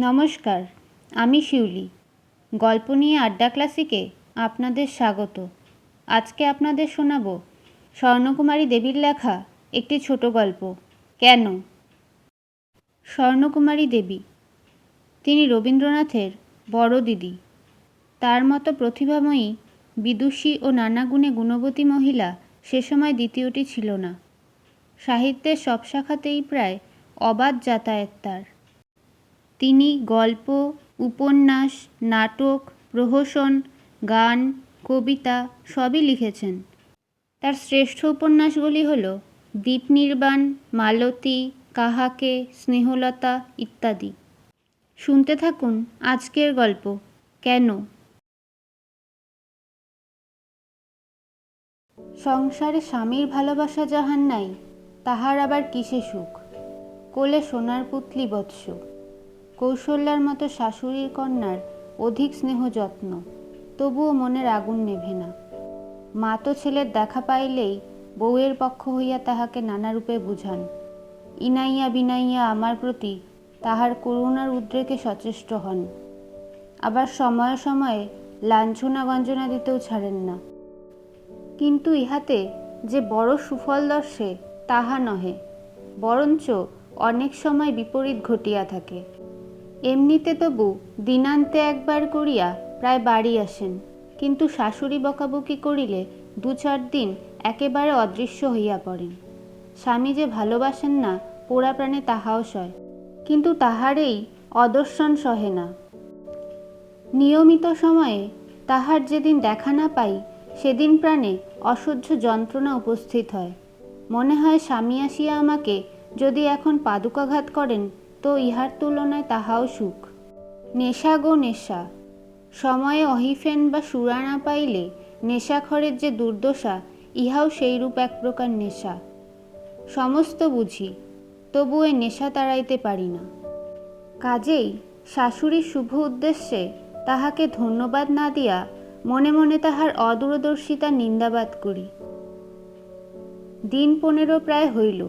নমস্কার, আমি শিউলি। গল্প নিয়ে আড্ডা ক্লাসিকে আপনাদের স্বাগত। আজকে আপনাদের শোনাব স্বর্ণকুমারী দেবীর লেখা একটি ছোট গল্প। কেন? স্বর্ণকুমারী দেবী, তিনি রবীন্দ্রনাথের বড় দিদি। তার মতো প্রতিভাময়ী, বিদুষী ও নানা গুণে গুণবতী মহিলা সে সময় দ্বিতীয়টি ছিল না। সাহিত্যের সব শাখাতেই প্রায় অবাধ যাতায়াত তার। তিনি গল্প, উপন্যাস, নাটক, প্রহসন, গান, কবিতা সবই লিখেছেন। তার শ্রেষ্ঠ উপন্যাসগুলি হল দ্বীপনির্বাণ মালতী, কাহাকে, স্নেহলতা ইত্যাদি। শুনতে থাকুন আজকের গল্প, কেন? সংসারে স্বামীর ভালোবাসা যাহার নাই, তাহার আবার কিসে সুখ? কোলে সোনার পুতলি বৎস। কৌশল্যার মতো শাশুড়ির কন্যার অধিক স্নেহ যত্ন। তবুও মনের আগুন নেভে না। মা তো ছেলের দেখা পাইলেই বউয়ের পক্ষ হইয়া তাহাকে নানারূপে বুঝান। ইনাইয়া বিনাইয়া আমার প্রতি তাহার করুণার উদ্রেকে সচেষ্ট হন। আবার সময়ে সময়ে লাঞ্ছনা গঞ্জনা দিতেও ছাড়েন না। কিন্তু ইহাতে যে বড় সুফল দর্শে তাহা নহে, বরঞ্চ অনেক সময় বিপরীত ঘটিয়া থাকে। এমনিতে তবু দিনান্তে একবার করিয়া প্রায় বাড়ি আসেন, কিন্তু শাশুড়ি বকাবকি করিলে দু চার দিন একেবারে অদৃশ্য হইয়া পড়েন। স্বামী যে ভালোবাসেন না, পোড়া প্রাণে তাহাও সয়, কিন্তু তাহারেই অদর্শন সহে না। নিয়মিত সময়ে তাহার যেদিন দেখা না পাই, সেদিন প্রাণে অসহ্য যন্ত্রণা উপস্থিত হয়। মনে হয় স্বামী আসিয়া আমাকে যদি এখন পাদুকাঘাত করেন তো ইহার তুলনায় তাহাও সুখ। নেশা গো নেশা, সময়ে অহিফেন বা সুরা না পাইলে নেশাখরের যে দুর্দশা, ইহাও সেইরূপ এক প্রকার নেশা। সমস্ত বুঝি তবু এ নেশা তাড়াইতে পারি না। কাজেই শাশুড়ির শুভ উদ্দেশ্যে তাহাকে ধন্যবাদ না দিয়া মনে মনে তাহার অদূরদর্শিতা নিন্দাবাদ করি। দিন পনেরো প্রায় হইল,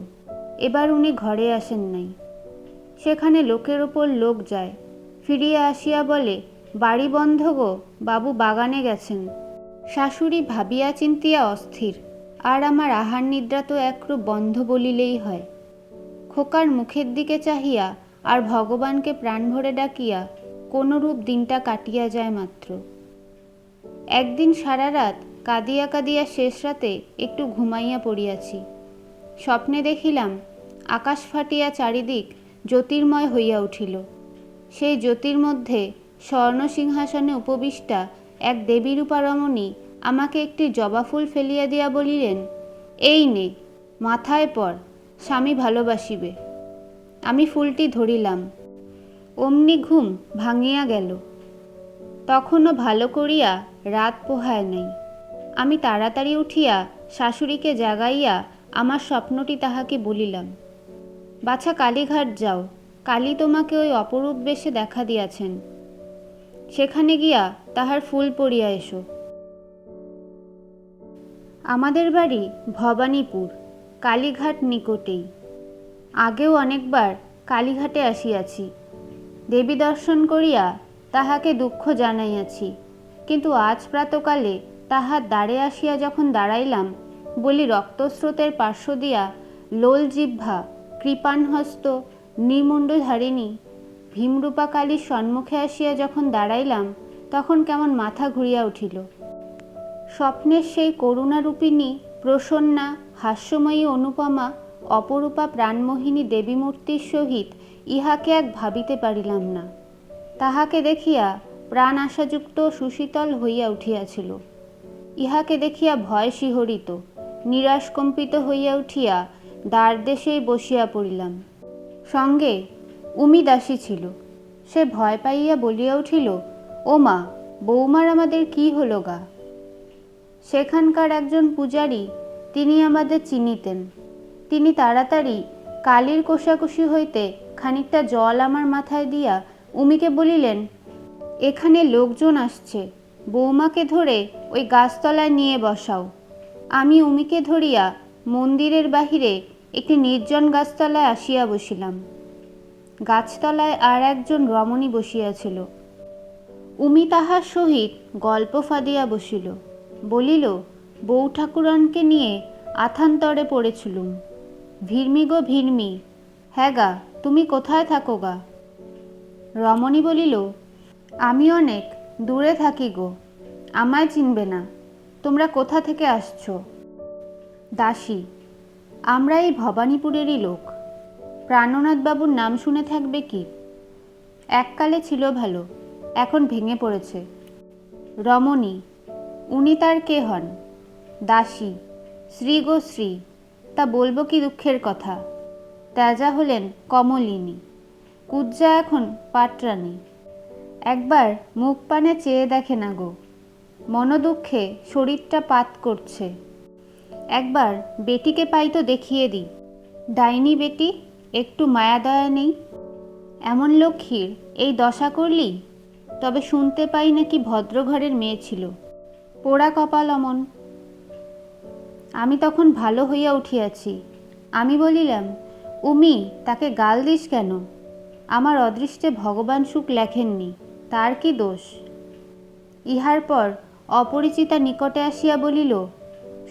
এবার উনি ঘরে আসেন নাই। সেখানে লোকের ওপর লোক যায়। ফিরিয়া আসিয়া বলে, বাড়ি বন্ধ গো, বাবু বাগানে গেছেন। শাশুড়ি ভাবিয়া চিন্তিয়া অস্থির, আর আমার আহার নিদ্রা তো একরূপ বন্ধ বলিলেই হয়। খোকার মুখের দিকে চাহিয়া আর ভগবানকে প্রাণ ভরে ডাকিয়া কোনরূপ দিনটা কাটিয়া যায় মাত্র। একদিন সারা রাত কাঁদিয়া কাঁদিয়া শেষ রাতে একটু ঘুমাইয়া পড়িয়াছি। স্বপ্নে দেখিলাম, আকাশ ফাটিয়া চারিদিক জ্যোতির্ময় হইয়া উঠিল। সেই জ্যোতির মধ্যে স্বর্ণ সিংহাসনে উপবিষ্টা এক দেবীরূপা রমণী আমাকে একটি জবা ফুল ফেলিয়া দিয়া বলিলেন, এই নে, মাথায় পর, স্বামী ভালোবাসিবে। আমি ফুলটি ধরিলাম। অমনি ঘুম ভাঙিয়া গেল। তখনও ভালো করিয়া রাত পোহায় নাই। আমি তাড়াতাড়ি উঠিয়া শাশুড়িকে জাগাইয়া আমার স্বপ্নটি তাহাকে বলিলাম। বাছা কালীঘাট যাও, কালী তোমাকে ওই অপরূপ বেশে দেখা দিয়াছেন। সেখানে গিয়া তাহার ফুল পড়িয়া এসো। আমাদের বাড়ি ভবানীপুর, কালীঘাট নিকটেই। আগেও অনেকবার কালীঘাটে আসিয়াছি। দেবী দর্শন করিয়া তাহাকে দুঃখ জানাইয়াছি, কিন্তু আজ প্রাতকালে তাহার দ্বারে আসিয়া যখন দাঁড়াইলাম, বলি রক্তস্রোতের পার্শ্ব দিয়া লোল জিহ্বা কৃপাণহস্ত নির্মুণ্ডধারিণী ভীমরূপা কালীর সম্মুখে আসিয়া যখন দাঁড়াইলাম, তখন কেমন মাথা ঘুরিয়া উঠিল। স্বপ্নের সেই করুণারূপিণী, প্রসন্না, হাস্যময়ী অনুপমা, অপরূপা প্রাণমোহিনী দেবীমূর্তির সহিত ইহাকে এক ভাবিতে পারিলাম না। তাহাকে দেখিয়া প্রাণ আশাযুক্ত সুশীতল হইয়া উঠিয়াছিল। ইহাকে দেখিয়া ভয় শিহরিত, নিরাশকম্পিত হইয়া উঠিয়া দ্বারদেশেই বসিয়া পড়িলাম। সঙ্গে উমি দাসী ছিল। সে ভয় পাইয়া বলিয়া উঠিল ও মা বৌমার আমাদের কি হলো গা? সেখানকার একজন পূজারী তিনি আমাদের চিনিতেন। তিনি তাড়াতাড়ি কালির কোষাকুষি হইতে খানিকটা জল আমার মাথায় দিয়া উমিকে বলিলেন, এখানে লোকজন আসছে, বৌমাকে ধরে ওই গাছতলায় নিয়ে বসাও। আমি উমিকে ধরিয়া মন্দিরের বাহিরে একটি নির্জন গাছতলায় আসিয়া বসিলাম। গাছতলায় আর একজন রমণী বসিয়াছিল। উমি তাহার সহিত গল্প ফাঁদিয়া বসিল। বলিল, বউ ঠাকুরনকে নিয়ে আথান্তরে পড়েছিলুম। ভিড়মি গো ভিড়মি হ্যাঁ গা, তুমি কোথায় থাকো গা? রমণী বলিল, আমি অনেক দূরে থাকি গো, আমায় চিনবে না। তোমরা কোথা থেকে আসছো? দাসী। আমরা এই ভবানীপুরেরই লোক। প্রাণনাথ বাবুর নাম শুনে থাকবে কি? এককালে ছিল ভালো, এখন ভেঙে পড়েছে। রমণী, উনি তার কে হন? দাসী, শ্রী গো শ্রী, তা বলব কি দুঃখের কথা? তেজা হলেন কমলিনী, কুজ্জা এখন পাটরানি। একবার মুখ পানে চেয়ে দেখে না গো, মনোদুঃখে শরীরটা পাত করছে। একবার বেটিকে পাই তো দেখিয়ে দিই। ডাইনি বেটি, একটু মায়া দয়া নেই। এমন লক্ষ্মীর এই দশা করলি? তবে শুনতে পাই নাকি ভদ্রঘরের মেয়ে ছিল। পোড়া কপাল অমন। আমি তখন ভালো হইয়া উঠিয়াছি। আমি বলিলাম, উমি, তাকে গাল দিস কেন? আমার অদৃষ্টে ভগবান সুখ লেখেননি, তার কি দোষ? ইহার পর অপরিচিতা নিকটে আসিয়া বলিল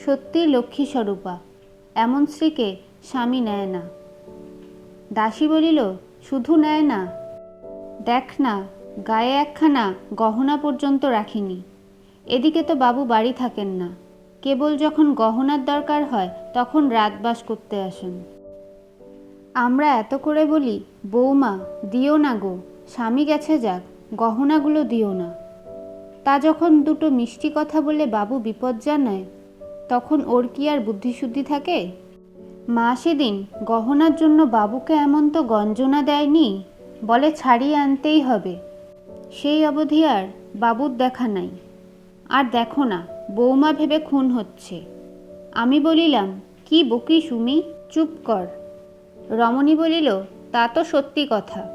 সত্যি লক্ষ্মী স্বরূপা, এমন স্ত্রীকে স্বামী নেয় না। দাসী বলিল, শুধু নেয় না, দেখ না, গায়ে একখানা গহনা পর্যন্ত রাখিনি। এদিকে তো বাবু বাড়ি থাকেন না। কেবল যখন গহনার দরকার হয়, তখন রাত বাস করতে আসেন। আমরা এত করে বলি, বৌমা, দিও না গো, স্বামী গেছে যাক, গহনাগুলো দিও না। তা যখন দুটো মিষ্টি কথা বলে বাবু বিপদ জানায় তখন ওর কি আর বুদ্ধিশুদ্ধি থাকে? মা সেদিন, গহনার জন্য বাবুকে এমন তো গঞ্জনা দেয়নি, বলে ছাড়িয়ে আনতেই হবে। সেই অবধি আর বাবুর দেখা নাই। আর দেখো না, বৌমা ভেবে খুন হচ্ছে। আমি বলিলাম, কি বকি সুমি, চুপ কর। রমণী বলিল, তা তো সত্যি কথা।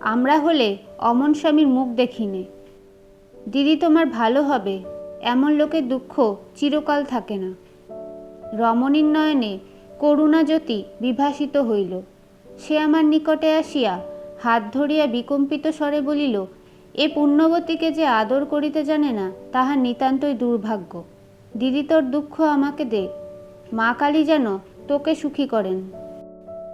আমরা হলে অমন স্বামীর মুখ দেখিনে। দিদি তোমার ভালো হবে এমন লোকের দুঃখ চিরকাল থাকে না। রমণীর নয়নে করুণা জ্যোতি বিভাসিত হইল। সে আমার নিকটে আসিয়া হাত ধরিয়া বিকম্পিত স্বরে বলিল, এ পুণ্যবতীকে যে আদর করিতে জানে না তাহার নিতান্তই দুর্ভাগ্য। দিদি তোর দুঃখ আমাকে দে। মা কালী যেন তোকে সুখী করেন।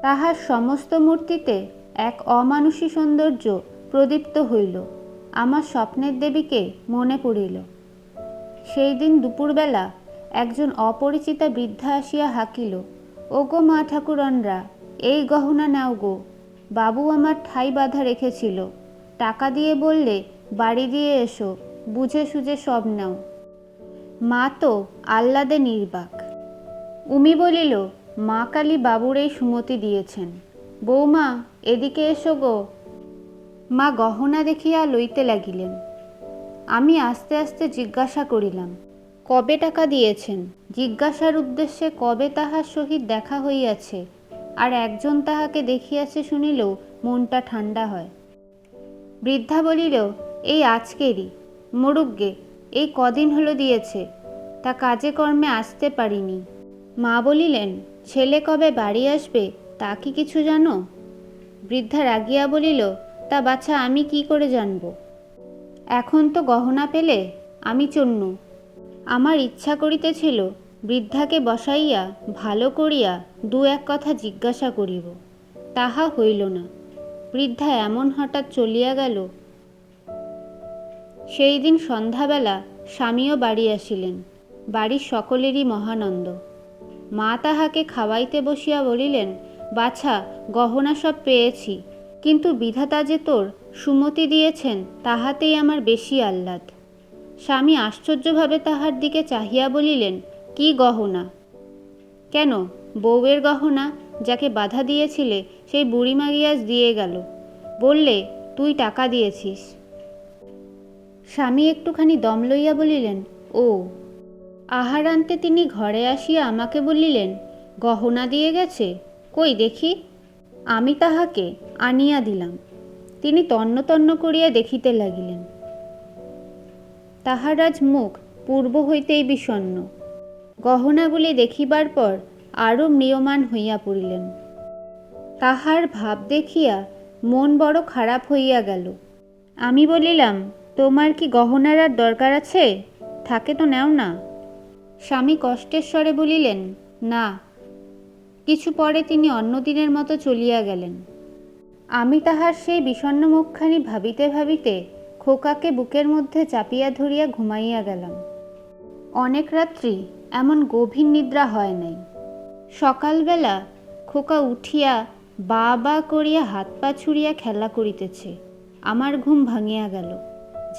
তাহার সমস্ত মূর্তিতে এক অমানুষী সৌন্দর্য প্রদীপ্ত হইল। আমার স্বপ্নের দেবীকে মনে পড়িল। সেই দিন দুপুরবেলা একজন অপরিচিতা বৃদ্ধা আসিয়া হাকিল ও গো মা ঠাকুরনরা, এই গহনা নাও গো। বাবু আমার ঠাই বাঁধা রেখেছিল। টাকা দিয়ে বললে, বাড়ি দিয়ে এসো, বুঝে সুঝে সব নাও। মা তো আহ্লাদে নির্বাক। উমি বলিল, মা কালী বাবুর এই সুমতি দিয়েছেন। বৌমা, এদিকে এসো গো। মা গহনা দেখিয়া লইতে লাগিলেন। আমি আস্তে আস্তে জিজ্ঞাসা করিলাম, কবে টাকা দিয়েছেন? জিজ্ঞাসার উদ্দেশ্যে কবে তাহার সহিত দেখা হইয়াছে, আর একজন তাহাকে দেখিয়াছে শুনিলেও মনটা ঠান্ডা হয়। বৃদ্ধা বলিল এই আজকেরই, মরুগ্গে, এই কদিন হলো দিয়েছে, তা কাজে কর্মে আসতে পারিনি। মা বলিলেন, ছেলে কবে বাড়ি আসবে, তা কি কিছু জানো? বৃদ্ধা রাগিয়া বলিল, তা বাছা আমি কি করে জানব? এখন তো গহনা পেলে আমি চন্নু আমার ইচ্ছা করিতেছিল, বৃদ্ধাকে বসাইয়া, ভালো করিয়া দু এক কথা জিজ্ঞাসা করিব। তাহা হইল না। বৃদ্ধা এমন হঠাৎ চলিয়া গেল। সেই দিন সন্ধ্যাবেলা স্বামীও বাড়ি আসিলেন, বাড়ির সকলেরই মহানন্দ। মা তাহাকে খাওয়াইতে বসিয়া বলিলেন, বাছা, গহনা সব পেয়েছি কিন্তু বিধাতা যে তোর সুমতি দিয়েছেন, তাহাতেই আমার বেশি আহ্লাদ। স্বামী আশ্চর্যভাবে তাহার দিকে চাহিয়া বলিলেন, কি গহনা? কেন? বউয়ের গহনা, যাকে বাধা দিয়েছিলে, সেই বুড়িমা গিয়াজ দিয়ে গেল। বললে, তুই টাকা দিয়েছিস। স্বামী একটুখানি দম লইয়া বলিলেন, ও। আহার আনতে তিনি ঘরে আসিয়া আমাকে বলিলেন, গহনা দিয়ে গেছে? কই দেখি আমি তাহাকে আনিয়া দিলাম। তিনি তন্ন তন্ন করিয়া দেখিতে লাগিলেন। তাহার আজ মুখ পূর্ব হইতেই বিষণ্ণ। গহনাগুলি দেখিবার পর আরও ম্রিয়মান হইয়া পড়িলেন। তাহার ভাব দেখিয়া মন বড় খারাপ হইয়া গেল। আমি বলিলাম, তোমার কি গহনার আর দরকার আছে? থাকে তো নেও না। স্বামী কষ্টের স্বরে বলিলেন, না। কিছু পরে তিনি অন্যদিনের মতো চলিয়া গেলেন। আমি তাহার সেই বিষণ্ণ মুখখানি ভাবিতে ভাবিতে খোকাকে বুকের মধ্যে চাপিয়া ধরিয়া ঘুমাইয়া গেলাম। অনেক রাত্রি এমন গভীর নিদ্রা হয় নাই। সকালবেলা খোকা উঠিয়া বা বা করিয়া হাত পা ছুড়িয়া খেলা করিতেছে। আমার ঘুম ভাঙিয়া গেল।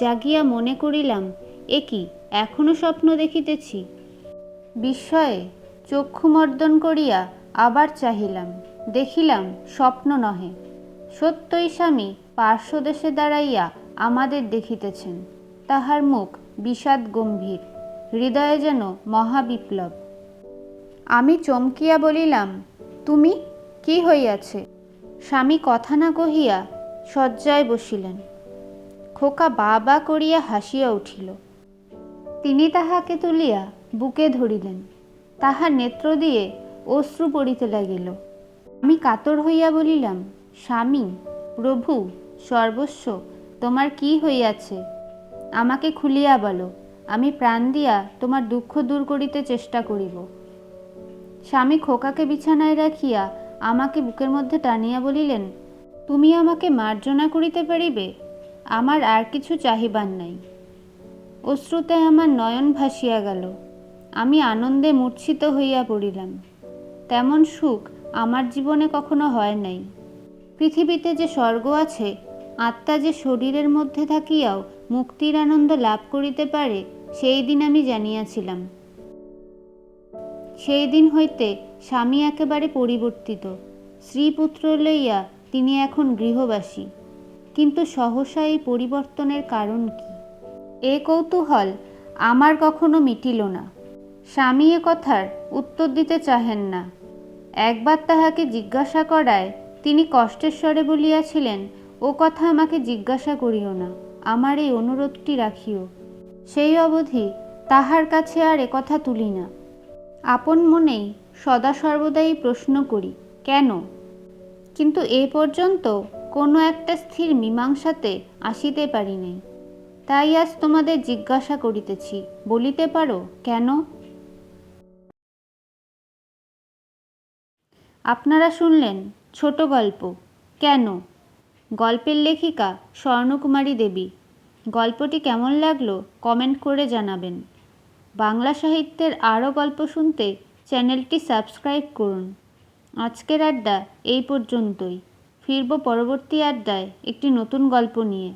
জাগিয়া মনে করিলাম, এ কি, এখনও স্বপ্ন দেখিতেছি? বিস্ময়ে চক্ষু মর্দন করিয়া আবার চাহিলাম, দেখিলাম স্বপ্ন নহে। সত্যই স্বামী পার্শ্বদেশে দাঁড়াইয়া আমাদের দেখিতেছেন। তাহার মুখ বিষাদ গম্ভীর, হৃদয়ে যেন মহাবিপ্লব। আমি চমকিয়া বলিলাম, তুমি কি হইয়াছে? স্বামী কথা না কহিয়া শয্যায় বসিলেন। খোকা বা বা করিয়া হাসিয়া উঠিল। তিনি তাহাকে তুলিয়া বুকে ধরিলেন। তাহার নেত্র দিয়ে অশ্রু পড়িতে লাগিল। আমি কাতর হইয়া বলিলাম, স্বামী, প্রভু, সর্বস্ব, তোমার কি হইয়াছে? আমাকে খুলিয়া বলো, আমি প্রাণ দিয়া তোমার দুঃখ দূর করিতে চেষ্টা করিব। স্বামী খোকাকে বিছানায় রাখিয়া আমাকে বুকের মধ্যে টানিয়া বলিলেন, তুমি আমাকে মার্জনা করিতে পারিবে? আমার আর কিছু চাহিবার নাই। অশ্রুতে আমার নয়ন ভাসিয়া গেল। আমি আনন্দে মূর্ছিত হইয়া পড়িলাম। তেমন সুখ আমার জীবনে কখনো হয় নাই। পৃথিবীতে যে স্বর্গ আছে, আত্মা যে শরীরের মধ্যে থাকিয়াও মুক্তির আনন্দ লাভ করিতে পারে, সেই দিন আমি জানিয়াছিলাম। সেই দিন হইতে স্বামী একেবারে পরিবর্তিত। স্ত্রীপুত্র লইয়া তিনি এখন গৃহবাসী। কিন্তু সহসা এই পরিবর্তনের কারণ কি? এ কৌতূহল আমার কখনো মিটিল না। স্বামী এ কথার উত্তর দিতে চাহেন না। একবার তাহাকে জিজ্ঞাসা করায়, তিনি কষ্টের স্বরে বলিয়াছিলেন, ও কথা আমাকে জিজ্ঞাসা করিও না, আমার এই অনুরোধটি রাখিও। সেই অবধি তাহার কাছে আর একথা তুলি না। আপন মনেই সদা সর্বদাই প্রশ্ন করি, কেন? কিন্তু এ পর্যন্ত কোনো একটা স্থির মীমাংসাতে আসিতে পারি নাই। তাই আজ তোমাদের জিজ্ঞাসা করিতেছি, বলিতে পারো, কেন? আপনারা শুনলেন ছোট গল্প। কেন? গল্পের লেখিকা স্বর্ণকুমারী দেবী। গল্পটি কেমন লাগল কমেন্ট করে জানাবেন। বাংলা সাহিত্যের আরও গল্প শুনতে চ্যানেলটি সাবস্ক্রাইব করুন। আজকের আড্ডা এই পর্যন্তই। ফিরব পরবর্তী আড্ডায় একটি নতুন গল্প নিয়ে।